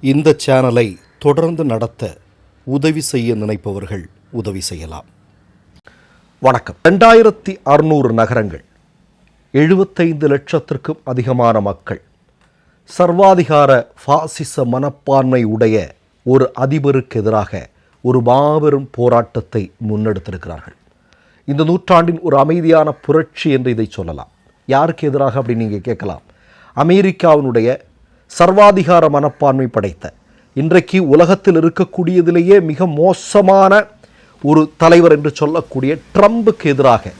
இந்த சேனலை தொடர்ந்து நடத்த உதவி செய்ய நினைப்பவர்கள் உதவி செய்யலாம். வணக்கம். ரெண்டாயிரத்தி அறுநூறு நகரங்கள் எழுபத்தைந்து லட்சத்திற்கும் அதிகமான மக்கள் சர்வாதிகார பாசிச மனப்பான்மை உடைய ஒரு அதிபருக்கு எதிராக ஒரு மாபெரும் போராட்டத்தை முன்னெடுத்திருக்கிறார்கள். இந்த நூற்றாண்டின் ஒரு அமைதியான புரட்சி என்று இதை சொல்லலாம். யாருக்கு எதிராக அப்படின்னு நீங்கள் கேட்கலாம்? அமெரிக்காவினுடைய சர்வாதிகார மனப்பான்மை படைத்த. இன்றைக்கு உலகத்தில் இருக்கக்கூடியதிலேயே மிக மோசமான ஒரு தலைவர் என்று சொல்லக்கூடிய ட்ரம்புக்கு எதிராக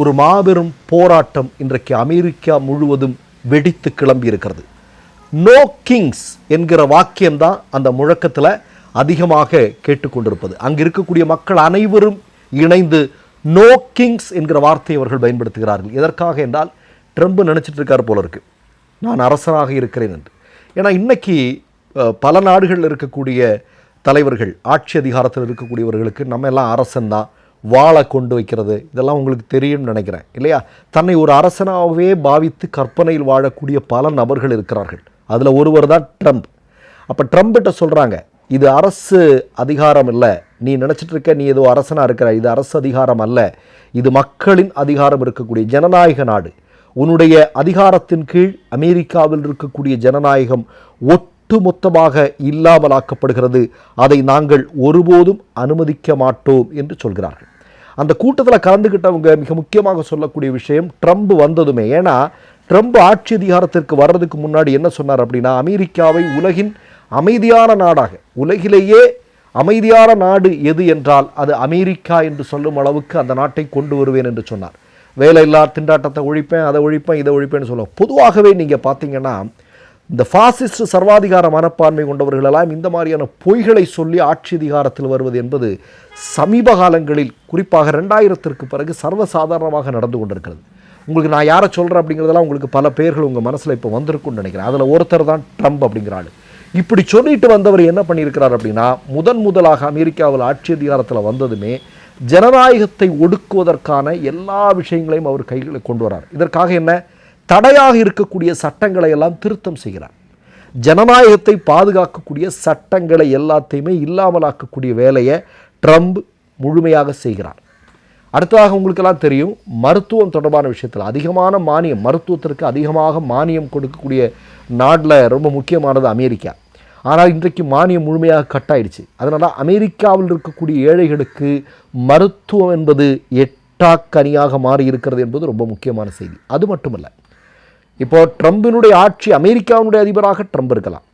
ஒரு மாபெரும் போராட்டம் இன்றைக்கு அமெரிக்கா முழுவதும் வெடித்து கிளம்பி இருக்கிறது நோ கிங்ஸ் என்கிற வாக்கியம்தான் அந்த முழக்கத்தில் அதிகமாக கேட்டுக்கொண்டிருப்பது. அங்கு இருக்கக்கூடிய மக்கள் அனைவரும் இணைந்து நோ கிங்ஸ் என்கிற வார்த்தையை அவர்கள் பயன்படுத்துகிறார்கள். எதற்காக என்றால் ட்ரம்ப் நினச்சிட்டு இருக்கார் போல இருக்கு. நான் அரசராக இருக்கிறேன் என்று. ஏன்னா இன்றைக்கி பல நாடுகளில் இருக்கக்கூடிய தலைவர்கள் ஆட்சி அதிகாரத்தில் இருக்கக்கூடியவர்களுக்கு நம்ம எல்லாம் அரசன் தான் வாளை கொண்டு வைக்கிறது இதெல்லாம் உங்களுக்கு தெரியும்னு நினைக்கிறேன் இல்லையா? தன்னை ஒரு அரசனாகவே பாவித்து கற்பனையில் வாழக்கூடிய பல நபர்கள் இருக்கிறார்கள். அதில் ஒருவர் தான் ட்ரம்ப். அப்போ ட்ரம்ப்கிட்ட சொல்கிறாங்க இது அரசு அதிகாரம் இல்லை. நீ நினச்சிட்டு இருக்க நீ ஏதோ அரசனாக இருக்கிற இது அரசு அதிகாரம் அல்ல. இது மக்களின் அதிகாரம் இருக்கக்கூடிய ஜனநாயக நாடு. உன்னுடைய அதிகாரத்தின் கீழ் அமெரிக்காவில் இருக்கக்கூடிய ஜனநாயகம் ஒட்டுமொத்தமாக இல்லாமலாக்கப்படுகிறது. அதை நாங்கள் ஒருபோதும் அனுமதிக்க மாட்டோம் என்று சொல்கிறார்கள். அந்த கூட்டத்தில் கலந்துக்கிட்டவங்க மிக முக்கியமாக சொல்லக்கூடிய விஷயம் ட்ரம்ப் வந்ததுமே ஏன்னா ட்ரம்ப் ஆட்சி அதிகாரத்திற்கு வர்றதுக்கு முன்னாடி என்ன சொன்னார் அப்படின்னா அமெரிக்காவை உலகின் அமைதியான நாடாக உலகிலேயே அமைதியான நாடு எது என்றால் அது அமெரிக்கா என்று சொல்லும் அளவுக்கு அந்த நாட்டை கொண்டு வருவேன் என்று சொன்னார். வேலையில்லா திண்டாட்டத்தை ஒழிப்பேன் அதை ஒழிப்பேன் இதை ஒழிப்பேன்னு சொல்லுவோம் பொதுவாகவே நீங்கள் பார்த்தீங்கன்னா இந்த ஃபாசிஸ்ட் சர்வாதிகார மனப்பான்மை கொண்டவர்களெல்லாம் இந்த மாதிரியான பொய்களை சொல்லி ஆட்சி அதிகாரத்தில் வருவது என்பது சமீப காலங்களில் குறிப்பாக ரெண்டாயிரத்திற்கு பிறகு சர்வசாதாரணமாக நடந்து கொண்டிருக்கிறது. உங்களுக்கு நான் யாரை சொல்கிறேன் அப்படிங்கிறதெல்லாம் உங்களுக்கு பல பேர்கள் உங்கள் மனசில் இப்போ வந்திருக்கும்னு நினைக்கிறேன். அதில் ஒருத்தர் தான் ட்ரம்ப் அப்படிங்கிற ஆள். இப்படி சொல்லிட்டு வந்தவர் என்ன பண்ணியிருக்கிறார் அப்படின்னா முதன் முதலாக அமெரிக்காவில் ஆட்சி அதிகாரத்தில் வந்ததுமே ஜனநாயகத்தை ஒடுக்குவதற்கான எல்லா விஷயங்களையும் அவர் கைகளை கொண்டு வரார். இதற்காக என்ன? தடையாக இருக்கக்கூடிய சட்டங்களை எல்லாம் திருத்தம் செய்கிறார். ஜனநாயகத்தை பாதுகாக்கக்கூடிய சட்டங்களை எல்லாத்தையுமே இல்லாமலாக்கக்கூடிய வேலையை ட்ரம்ப் முழுமையாக செய்கிறார். அடுத்ததாக உங்களுக்கெல்லாம் தெரியும் மருத்துவம் தொடர்பான விஷயத்தில் அதிகமான மானியம் மருத்துவத்திற்கு அதிகமாக மானியம் கொடுக்கக்கூடிய நாட்டில் ரொம்ப முக்கியமானது அமெரிக்கா. ஆனால் இன்றைக்கு மானியம் முழுமையாக கட் ஆயிடுச்சு அதனால் அமெரிக்காவில் இருக்கக்கூடிய ஏழைகளுக்கு மருத்துவம் என்பது எட்டாக்கனியாக மாறி இருக்கிறது என்பது ரொம்ப முக்கியமான செய்தி. அது மட்டுமல்ல இப்போ ட்ரம்பினுடைய ஆட்சி அமெரிக்காவினுடைய அதிபராக ட்ரம்ப் இருக்கலாம்.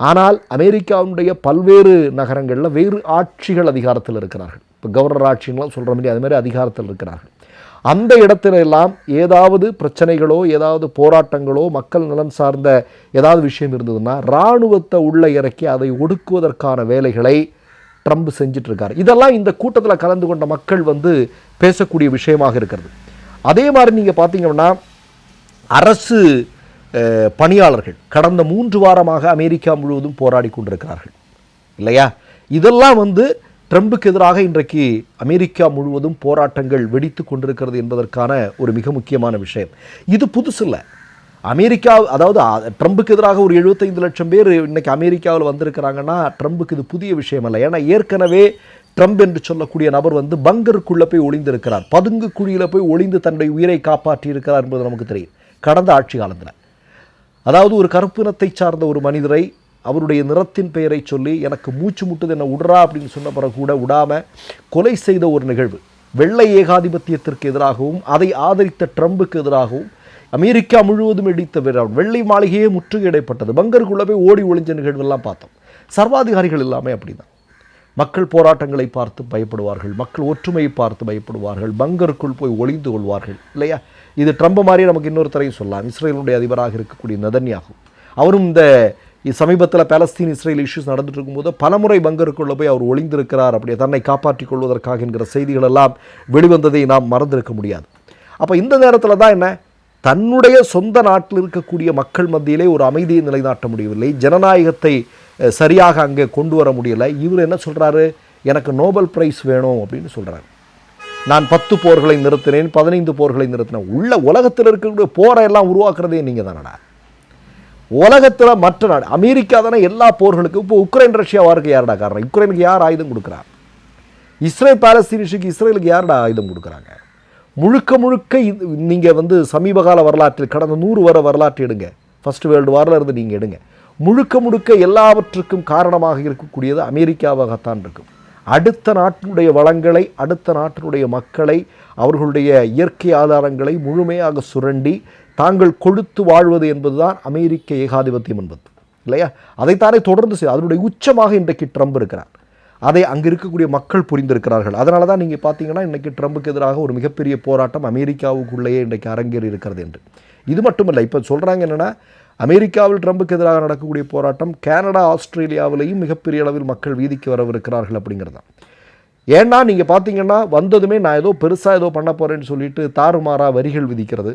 ஆனால் அமெரிக்காவினுடைய பல்வேறு நகரங்களில் வேறு ஆட்சிகள் அதிகாரத்தில் இருக்கிறார்கள். இப்போ கவர்னர் ஆட்சிங்களாம் சொல்கிற மாதிரி அது மாதிரி அதிகாரத்தில் இருக்கிறார்கள். அந்த இடத்துல எல்லாம் ஏதாவது பிரச்சனைகளோ ஏதாவது போராட்டங்களோ மக்கள் நலன் சார்ந்த ஏதாவது விஷயம் இருந்ததுன்னா இராணுவத்தை உள்ளே இறக்கி அதை ஒடுக்குவதற்கான வேலைகளை ட்ரம்ப் செஞ்சுட்டு இதெல்லாம் இந்த கூட்டத்தில் கலந்து கொண்ட மக்கள் வந்து பேசக்கூடிய விஷயமாக இருக்கிறது. அதே மாதிரி நீங்கள் பார்த்தீங்கன்னா அரசு பணியாளர்கள் கடந்த மூன்று வாரமாக அமெரிக்கா முழுவதும் போராடி கொண்டிருக்கிறார்கள். இல்லையா? இதெல்லாம் வந்து ட்ரம்புக்கு எதிராக இன்றைக்கு அமெரிக்கா முழுவதும் போராட்டங்கள் வெடித்து கொண்டிருக்கிறது என்பதற்கான ஒரு மிக முக்கியமான விஷயம். இது புதுசு இல்லை அமெரிக்கா அதாவது ட்ரம்புக்கு எதிராக ஒரு 75 லட்சம் பேர் இன்னைக்கு அமெரிக்காவில் வந்திருக்கிறாங்கன்னா ட்ரம்புக்கு இது புதிய விஷயம் அல்ல ஏன்னா ஏற்கனவே ட்ரம்ப் என்று சொல்லக்கூடிய நபர் வந்து பங்கருக்குள்ளே போய் ஒளிந்திருக்கிறார். பதுங்கு குழியில் போய் ஒளிந்து தன்னுடைய உயிரை காப்பாற்றி இருக்கிறார் என்பது நமக்கு தெரியும். கடந்த ஆட்சி காலத்தில். அதாவது ஒரு கருப்பினத்தை சார்ந்த ஒரு மனிதரை அவருடைய நிறத்தின் பெயரை சொல்லி எனக்கு மூச்சு முட்டுது என்ன விடுறா அப்படின்னு சொன்ன பிறகு கூட விடாமல் கொலை செய்த ஒரு நிகழ்வு. வெள்ளை ஏகாதிபத்தியத்திற்கு எதிராகவும் அதை ஆதரித்த ட்ரம்புக்கு எதிராகவும் அமெரிக்கா முழுவதும் இடித்த விழா வெள்ளை மாளிகையே முற்றுகையிடப்பட்டது. பங்கருக்குள்ளே போய் ஓடி ஒளிஞ்ச நிகழ்வெல்லாம் பார்த்தோம். சர்வாதிகாரிகள் எல்லாமே அப்படிதான். மக்கள் போராட்டங்களை பார்த்து பயப்படுவார்கள். மக்கள் ஒற்றுமையை பார்த்து பயப்படுவார்கள். பங்கருக்குள் போய் ஒளிந்து கொள்வார்கள். இல்லையா? இது ட்ரம்ப் மாதிரி நமக்கு இன்னொருத்தரையும் சொல்லலாம். இஸ்ரேலுடைய அதிபராக இருக்கக்கூடிய நதன்யாகும் அவரும் இந்த சமீபத்தில் பாலஸ்தீன் இஸ்ரேல் இஷ்யூஸ் நடந்துட்டு இருக்கும்போது பலமுறை பங்கருக்குள்ளே போய் அவர் ஒளிந்திருக்கிறார். அப்படியே தன்னை காப்பாற்றிக் கொள்வதற்காக என்கிற செய்திகள் எல்லாம் வெளிவந்ததை நாம் மறந்திருக்க முடியாது. அப்போ இந்த நேரத்தில் தான் என்ன? தன்னுடைய சொந்த நாட்டில் இருக்கக்கூடிய மக்கள் மத்தியிலே ஒரு அமைதியை நிலைநாட்ட முடியவில்லை. ஜனநாயகத்தை சரியாக அங்கே கொண்டு வர முடியலை. இவர் என்ன சொல்கிறாரு எனக்கு நோபல் பிரைஸ் வேணும் அப்படின்னு சொல்கிறார் நான் பத்து போர்களை நிறுத்தினேன் பதினைந்து போர்களை நிறுத்தினேன். உள்ள உலகத்தில் இருக்கக்கூடிய போரை எல்லாம் உருவாக்குறதே நீங்கள் தானடா உலகத்தில் மற்ற நாடு அமெரிக்கா தானே எல்லா போர்களுக்கும் இப்போ உக்ரைன் ரஷ்யா வாருக்கு யாருடா காரணம்? உக்ரைனுக்கு யார் ஆயுதம் கொடுக்குறா இஸ்ரேல் பாலஸ்தீன் இஷ்யூக்கு இஸ்ரேலுக்கு யாருடா ஆயுதம் கொடுக்குறாங்க? முழுக்க முழுக்க இது நீங்கள் வந்து சமீபகால வரலாற்றில் கடந்த நூறு வர வரலாற்று எடுங்க. ஃபர்ஸ்ட் வேர்ல்டு வாரில் இருந்து நீங்கள் எடுங்க. முழுக்க முழுக்க எல்லாவற்றுக்கும் காரணமாக இருக்கக்கூடியது அமெரிக்காவாகத்தான் இருக்கும். அடுத்த நாட்டினுடைய வளங்களை அடுத்த நாட்டினுடைய மக்களை அவர்களுடைய இயற்கை ஆதாரங்களை முழுமையாக சுரண்டி தாங்கள் கொழுத்து வாழ்வது என்பதுதான் அமெரிக்க ஏகாதிபத்தியம் என்பது. இல்லையா? அதைத்தானே தொடர்ந்து செய்ய அதனுடைய உச்சமாக இன்றைக்கு ட்ரம்ப் இருக்கிறார். அதை அங்கே இருக்கக்கூடிய மக்கள் புரிந்திருக்கிறார்கள். அதனால தான் நீங்கள் பார்த்தீங்கன்னா இன்றைக்கி ட்ரம்புக்கு எதிராக ஒரு மிகப்பெரிய போராட்டம் அமெரிக்காவுக்குள்ளேயே இன்றைக்கு அரங்கேறி இருக்கிறது என்று. இது மட்டுமல்ல இப்போ சொல்கிறாங்க என்னென்னா அமெரிக்காவில் ட்ரம்புக்கு எதிராக நடக்கக்கூடிய போராட்டம் கனடா ஆஸ்திரேலியாவிலையும் மிகப்பெரிய அளவில் மக்கள் வீதிக்கு வரவிருக்கிறார்கள் அப்படிங்கிறது தான். ஏன்னா நீங்கள் பார்த்தீங்கன்னா வந்ததுமே நான் ஏதோ பெருசாக ஏதோ பண்ண போகிறேன்னு சொல்லிட்டு தாறுமாறா வரிகள் விதிக்கிறது.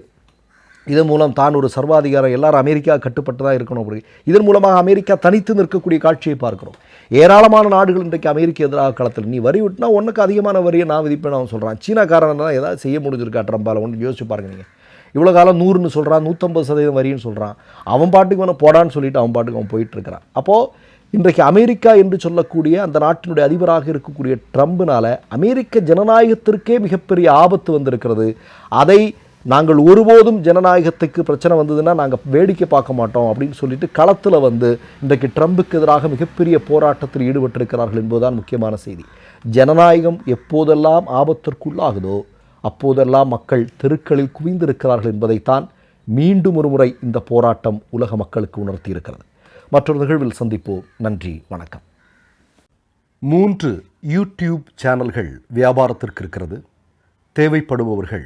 இதன் மூலம் தான் ஒரு சர்வாதிகாரம் எல்லாரும் அமெரிக்கா கட்டுப்பட்டு தான் இருக்கணும் அப்படி. இதன் மூலமாக அமெரிக்கா தனித்து நிற்கக்கூடிய காட்சியை பார்க்குறோம். ஏராளமான நாடுகள் இன்றைக்கு அமெரிக்க எதிராக களத்தில். நீ வரி விட்டுனா ஒன்றுக்கு அதிகமான வரியை நான் விதிப்பேன் அவன் சொல்கிறான் சீனாக்காரன் தான் ஏதாவது செய்ய முடிஞ்சிருக்கா ட்ரம்பால்? ஒன்று யோசிச்சு பாருங்க நீங்கள் இவ்வளோ காலம் நூறுன்னு சொல்கிறான் நூற்றம்பது சதவீதம் வரின்னு சொல்கிறான் அவன் பாட்டுக்கு அவனை போடான்னு சொல்லிட்டு அவன் பாட்டுக்கு அவன் போயிட்டு இருக்கிறான். அப்போது இன்றைக்கு அமெரிக்கா என்று சொல்லக்கூடிய அந்த நாட்டினுடைய அதிபராக இருக்கக்கூடிய ட்ரம்ப்னால் அமெரிக்க ஜனநாயகத்திற்கே மிகப்பெரிய ஆபத்து வந்திருக்கிறது. அதை நாங்கள் ஒருபோதும் ஜனநாயகத்துக்கு பிரச்சனை வந்ததுன்னா நாங்கள் வேடிக்கை பார்க்க மாட்டோம் அப்படின்னு சொல்லிட்டு களத்தில் வந்து இன்றைக்கு ட்ரம்புக்கு எதிராக மிகப்பெரிய போராட்டத்தில் ஈடுபட்டிருக்கிறார்கள் என்பதுதான் முக்கியமான செய்தி. ஜனநாயகம் எப்போதெல்லாம் ஆபத்திற்குள்ளாகுதோ அப்போதெல்லாம் மக்கள் தெருக்களில் குவிந்திருக்கிறார்கள் என்பதைத்தான் மீண்டும் ஒரு முறை இந்த போராட்டம் உலக மக்களுக்கு உணர்த்தியிருக்கிறது. மற்றொரு நிகழ்வில் சந்திப்போம். நன்றி வணக்கம். மூன்று யூடியூப் சேனல்கள் வியாபாரத்திற்கு இருக்கிறது. தேவைப்படுபவர்கள்